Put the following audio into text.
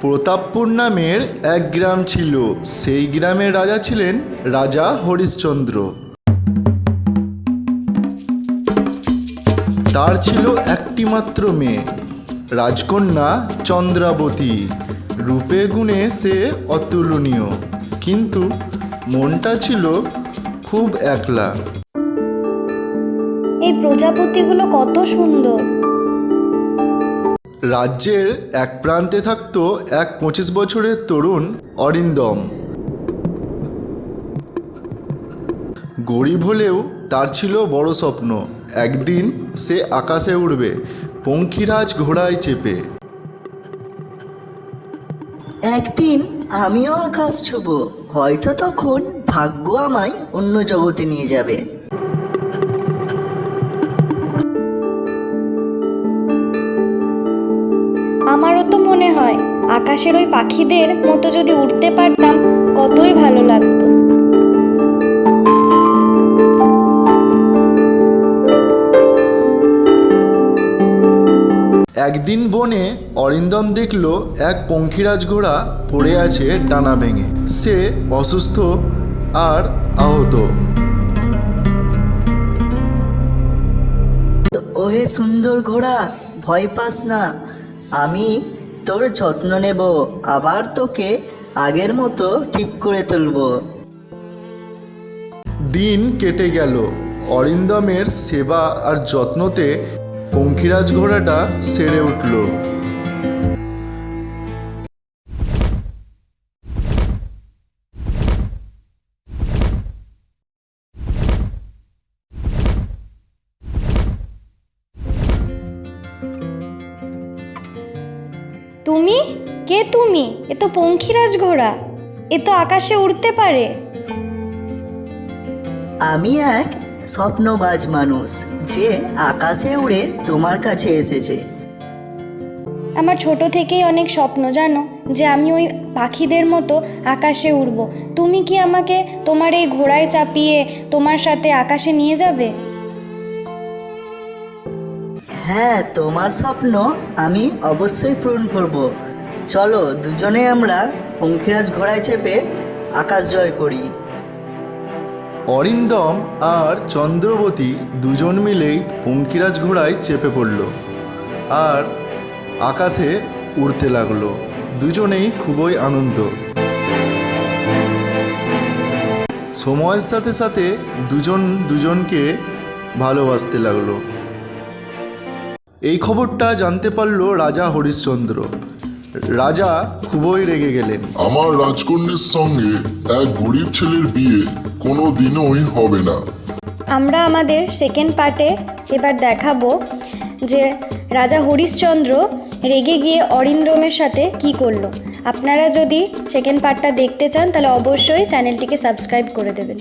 প্রতাপপুর নামের এক গ্রাম ছিল। সেই গ্রামের রাজা ছিলেন রাজা হরিশ্চন্দ্র। তার ছিল একটি মাত্র মেয়ে, রাজকন্যা চন্দ্রাবতী। রূপে গুণে সে অতুলনীয়, কিন্তু মনটা ছিল খুব একলা। এই প্রজাপতিগুলো কত সুন্দর। রাজ্যের এক প্রান্তে থাকত এক পঁচিশ বছরের তরুণ অরিন্দম। গরিব হলেও তার ছিল বড় স্বপ্ন। একদিন সে আকাশে উড়বে, পঙ্খিরাজ ঘোড়ায় চেপে। একদিন আমিও আকাশ ছুব, হয়তো তখন ভাগ্য আমায় অন্য জগতে নিয়ে যাবে। আমারও তো মনে হয় আকাশের ওই পাখিদের মতো যদি উঠতে পারতাম কতই ভালো লাগতো। একদিন বনে অরিন্দম দেখল এক পঙ্খিরাজ ঘোড়া পড়ে আছে ডানা ভেঙে। সে অসুস্থ আর আহত। ওহে সুন্দর ঘোড়া ভয় পাস না। আমি তোর যত্ন নেব, আবার তোকে আগের মতো ঠিক করে তুলব। দিন কেটে গেল। অরিন্দমের সেবা আর যত্নতে পঙ্খিরাজ ঘোড়াটা সেরে উঠল। তুমি? কে তুমি? এ তো পঙ্খিরাজ ঘোড়া। এ তো আকাশে উড়তে পারে। আমি এক স্বপ্নবাজ মানুষ যে আকাশে উড়ে তোমার কাছে এসেছে। আমার ছোট থেকেই অনেক স্বপ্ন জানো? যে আমি ওই পাখিদের মতো আকাশে উড়ব। তুমি কি আমাকে তোমার এই ঘোড়ায় চাপিয়ে তোমার সাথে আকাশে নিয়ে যাবে? হ্যাঁ তোমার স্বপ্ন আমি অবশ্যই পূরণ করব। চলো দুজনে আমরা পঙ্খিরাজ ঘোড়ায় চেপে আকাশ জয় করি। অরিন্দম আর চন্দ্রবতী দুজন মিলেই পঙ্খিরাজ ঘোড়ায় চেপে পড়ল আর আকাশে উড়তে লাগল। দুজনেই খুবই আনন্দ। সময়ের সাথে সাথে দুজন দুজনকে ভালোবাসতে লাগল। এই খবরটা জানতে পারল রাজা হরিশ্চন্দ্র। রাজা খুবই রেগে গেলেন। আমার রাজকন্যের সঙ্গে এক গরিব ছেলের বিয়ে কোনো দিনই হবে না। আমরা আমাদের সেকেন্ড পার্টে এবার দেখাবো যে রাজা হরিশ্চন্দ্র রেগে গিয়ে অরিন্দ্রমের সাথে কি করল। আপনারা যদি সেকেন্ড পার্টটা দেখতে চান তাহলে অবশ্যই চ্যানেলটিকে সাবস্ক্রাইব করে দেবেন।